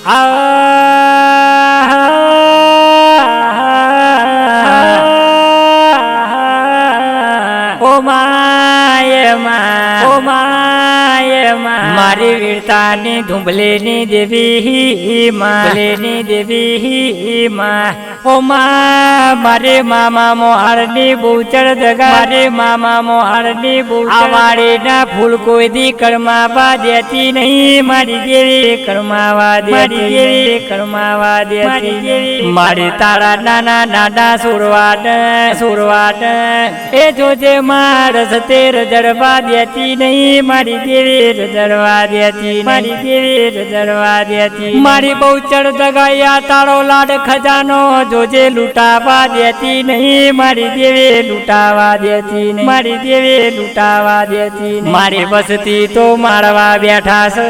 ও মায় মা ও মায় মা हमारे वीरता ने धुंबले ने देवी ही माँ। लेने देवी ही माँ। ओ माँ मारे मामा मोहरनी बूचर दगा मारे मामा मोहरनी बूचर ना फूल कोई दी कर्मावा देती नहीं। मारी देवी कर्मावा देती देवी कर्मावा देती देवी मारे तारा नाना नाना सुरवाद सुरवाद ए जो जे मार सतेर जड़वा देती नहीं। मारी देवी जड़वा જડવા દેતી મારી દેવી જડવા દેતી મારી બહુ ચડ દગાયા તારો લાડ ખજાનો, જોજે લૂંટાવા દેતી નહીં. મારી દેવી લૂંટાવા દેતી મારી દેવી લૂંટાવા દેતી મારી બસતી તો મારવા બેઠા છે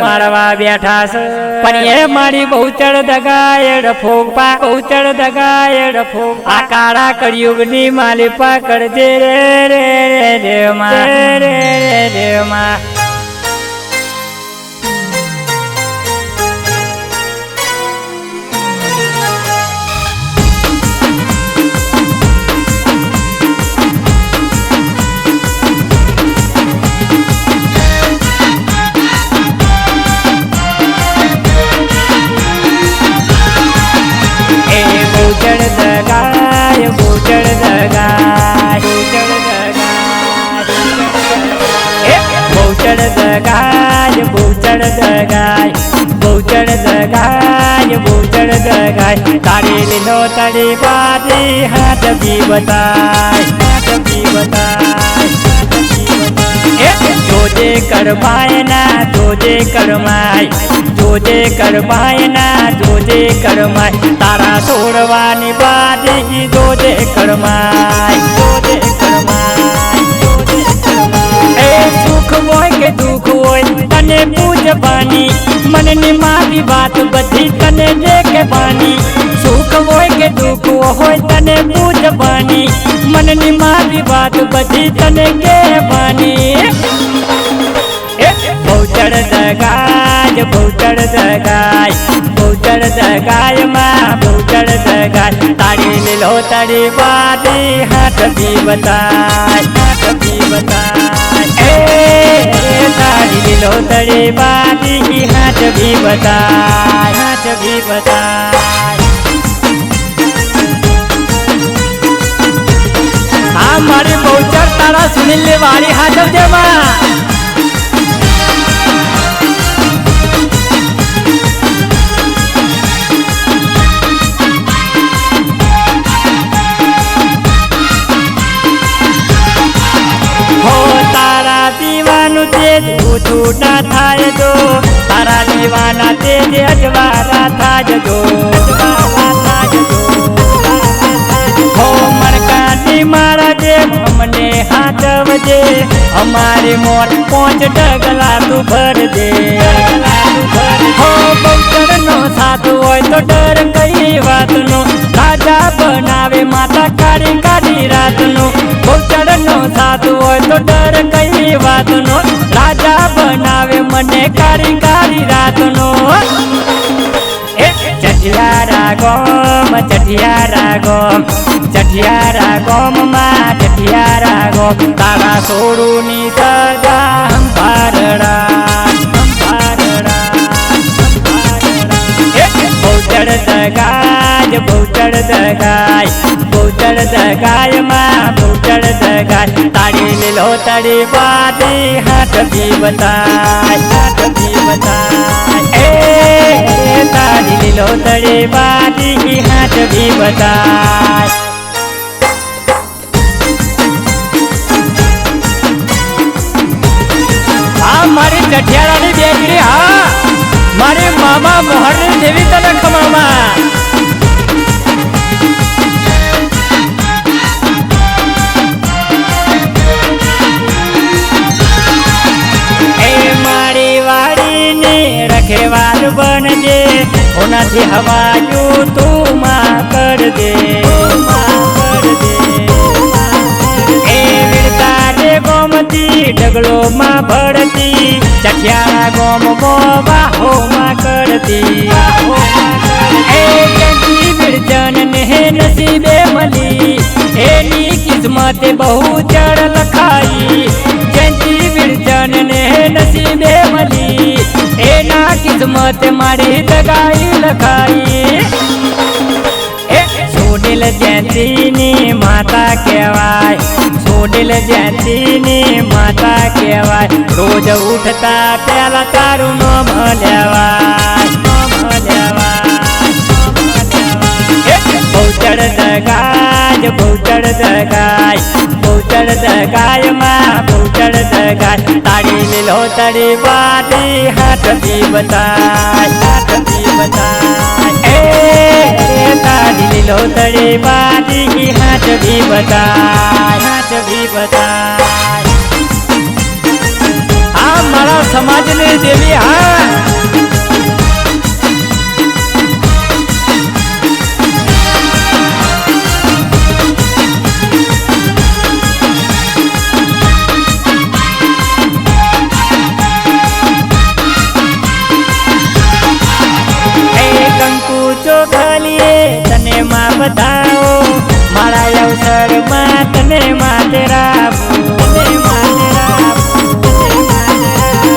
મારવા બેઠા છે પણ એ મારી બહુ ચડ દગાય ડફોક પા બહુ ચડ દગાય ડફોક આ કાળા કળિયુગની માલી પકડજે રે રે રે રે મા. રે રે રે, માં. દગાય બહુચડ દગાય બહુચડ દગાય બહુચડ દગાય તારી લીલો તારી બારી હાથ બી બતાય હાથ બી બતાય જોજે કરમાય ના, જોજે કરમાય જોજે કરમાય ના, જોજે કરમાય. તારા છોડવાની બારી જોજે કરમાય. पानी मन ने मारी बात बधी तने के बानी। सुख हो के दुख हो तने बुझ बानी। मन ने मारी बात बधी तने के बानी। बहुचड़ दगाज बहुचड़ दगाज बहुचड़ दगाज माँ तारी लीलो तारी हाथ भी बताए हाथ भी बताए तारी लो तड़े बाबी की हाथ भी बताए हाथ भी बताए हमारे पहुंचर तारा सुनिल वाली हाथ जमा। ઓછું થાય જો. તારા દીવાના તે અજવારા થાય અમારી મોર પોંચ ડગલા તું ભરજે હો બહુચરનો સાધુ હોય તો ડર કઈ વાતનો. રાજા બનાવે માતા કાળી કાઢી રાતનો. બહુચરનો સાધુ હોય તો ડર કઈ વાતનો. રાજા મને કાળી કાળી રાતનો એ ચઢિયારા ગોમ ચઢિયારા ગોમ ચઢિયારા ગોમ માં ચઢિયારા ગોમ તારા સોડુની સજા હંભારડા હંભારડા બહુચડ દગાય બહુચડ દગાય બહુચડ દગાય માં બહુચડ દગાય તારી લીલો તારી બારી હાથ બી બતાય હાથ બી બતાય એ તારી લીલો તારી બારી હાથ બી બતાય આ મારી ચઠિયારાની બેકરી હા મારી મામા મોહરની દેવી તને ખમામાં બનજે, ઓનાથી હવાયું તું માં કરજે. માં કરજે એ વીરતા રે ગોમ ગોમ બાહોમાં કરતી. એ જંગી બિરજન ને નસીબે મળી એની કિસ્મતે બહુ જડ કિસ્મત મારી દગાઈ લખાઈ. એ છોડેલ જયંતીની માતા કહેવાય. છોડેલ જયંતીની માતા કહેવાય. રોજ ઉઠતા પેલા તારું નામ લેવાય. લેવાય બહુચડ દગાય બહુચડ દગાય બહુચડ દગાય માં બહુચડ દગાય તાળી લીલો તળી વાડી હાથ બી બતાય હાથ બી બતાય એ તાળી લીલો તળી વાડી હાથ બી બતાય હાથ બી બતાય આ મારા સમાજની દેવી હા તને માથે રાખો તને માથે રાખો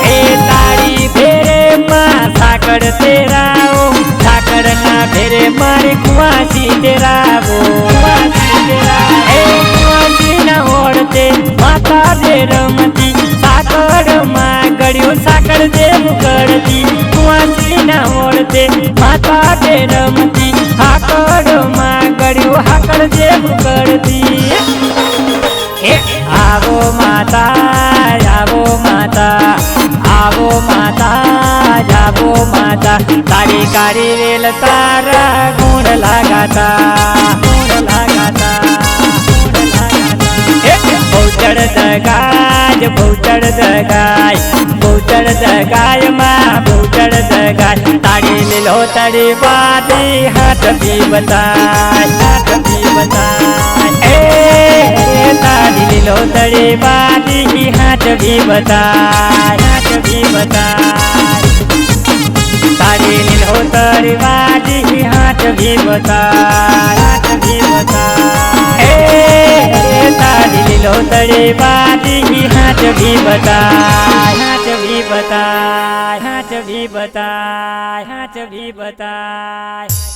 એ તારી ફેરે માં સાકર તેરાવો સાકર ના ફેરે મારી કુવાસી તેરાવો. કુવાસી તેરાવો એ કુવાસી ના ઓળતે માતા દે રમતી સાકરમાં ગળ્યું ના દે રમતી હાકરમાં ગળ્યું હાકર દેવ કરતી. એ माता जागो माता आवो माता जागो माता तारी कारी वेल तारा गुण लागाता गुण लागाता भौतड जगाय भौतड जगाय भौतड जगाय मा भौतड जगाय. तारी लिलो तडी बादी हात पिबताय हात पिबताय તાળી લીલો તળી બાદી હાથ બી બતાય, હાથ બી બતાય. તારી લીલો તરી વાજી હાથ ભી બતાય, હાથ ભી બતાય. એ તારી લીલો તરી વાજી હાથ ભી બતાય, હાથ ભી બતાય, હાથ ભી બતાય, હાથ ભી બતાય.